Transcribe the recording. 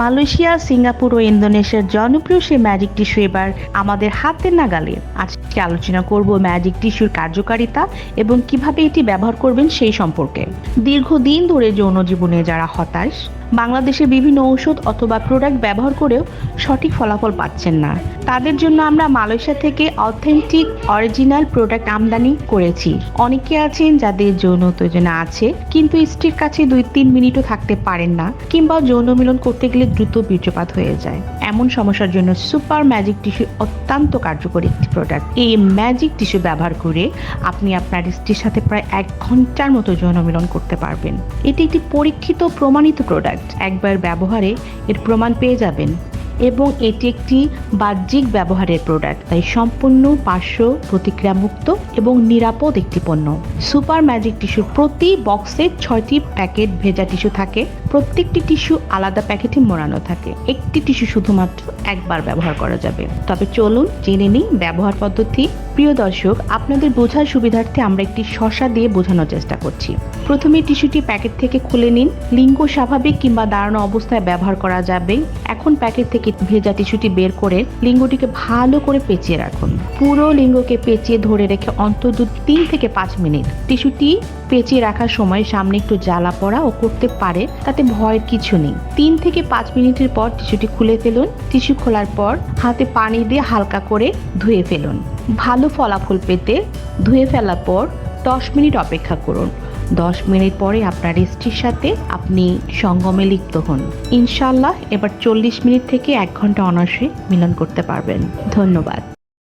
Malaysia, Singapore ও ইন্দোনেশিয়ার জনপ্রিয় সেই ম্যাজিক টিস্যু এবার আমাদের হাতের নাগালে। আজকে আলোচনা করব ম্যাজিক টিস্যুর কার্যকারিতা এবং কীভাবে এটি ব্যবহার করবেন সেই সম্পর্কে। দীর্ঘদিন ধরে যৌন জীবনে যারা হতাশ বাংলাদেশে বিভিন্ন ঔষধ অথবা প্রোডাক্ট ব্যবহার করেও সঠিক ফলাফল পাচ্ছেন না। তাদের জন্য আমরা মালয়েশিয়া থেকে অথেন্টিক অরিজিনাল প্রোডাক্ট আমদানি করেছি। অনেকে আছেন যাদের যৌন উত্তেজনা আছে, কিন্তু স্ত্রীর কাছে দুই তিন মিনিটও থাকতে পারেন না, কিংবা যৌন মিলন করতে গেলে দ্রুত বীর্যপাত হয়ে যায়। এমন সমস্যার জন্য সুপার ম্যাজিক টিস্যু অত্যন্ত কার্যকরী একটি প্রোডাক্ট এই ম্যাজিক টিস্যু ব্যবহার করে আপনি আপনার স্ত্রীর সাথে প্রায় এক ঘণ্টার মতো যৌন মিলন করতে পারবেন। এটি একটি পরীক্ষিত, প্রমাণিত প্রোডাক্ট একবার ব্যবহারে এর প্রমাণ পেয়ে যাবেন। এবং এটি একটি বাহ্যিক ব্যবহারের প্রোডাক্ট তাই সম্পূর্ণ পার্শ্ব প্রতিক্রিয়া মুক্ত এবং নিরাপদ একটি পণ্য। সুপার ম্যাজিক টিস্যুর প্রতি বক্সে ছয়টি প্যাকেট ভেজা টিস্যু থাকে, প্রত্যেকটি টিস্যু আলাদা প্যাকেটে মোড়ানো থাকে। একটি টিস্যু শুধুমাত্র একবার ব্যবহার করা যাবে। তবে চলুন জেনে নিই ব্যবহার পদ্ধতি প্রিয় দর্শক, আপনাদের বোঝার সুবিধার্থে আমরা একটি শশা দিয়ে বোঝানোর চেষ্টা করছি। প্রথমে টিস্যুটি প্যাকেট থেকে খুলে নিন। লিঙ্গ স্বাভাবিক কিংবা দাঁড়ানো অবস্থায় ব্যবহার করা যাবে। এখন প্যাকেট থেকে ভেজা টিস্যুটি বের করে লিঙ্গটিকে ভালো করে পেঁচিয়ে রাখুন। পুরো লিঙ্গকে পেঁচিয়ে ধরে রেখে অন্তত তিন থেকে পাঁচ মিনিট টিস্যুটি পেঁচিয়ে রাখার সময় সামনে একটু জ্বালা পড়া ও করতে পারে, তাতে ভয়ের কিছু নেই। তিন থেকে পাঁচ মিনিটের পর টিস্যুটি খুলে ফেলুন। টিস্যু খোলার পর হাতে পানি দিয়ে হালকা করে ধুয়ে ফেলুন। ভালো ফলাফল পেতে ধুয়ে ফেলার পর দশ মিনিট অপেক্ষা করুন। দশ মিনিট পরে আপনার স্ত্রীর সাথে আপনি সঙ্গমে লিপ্ত হন। ইনশাল্লাহ এবার চল্লিশ মিনিট থেকে এক ঘণ্টা অনায়াসে মিলন করতে পারবেন। ধন্যবাদ।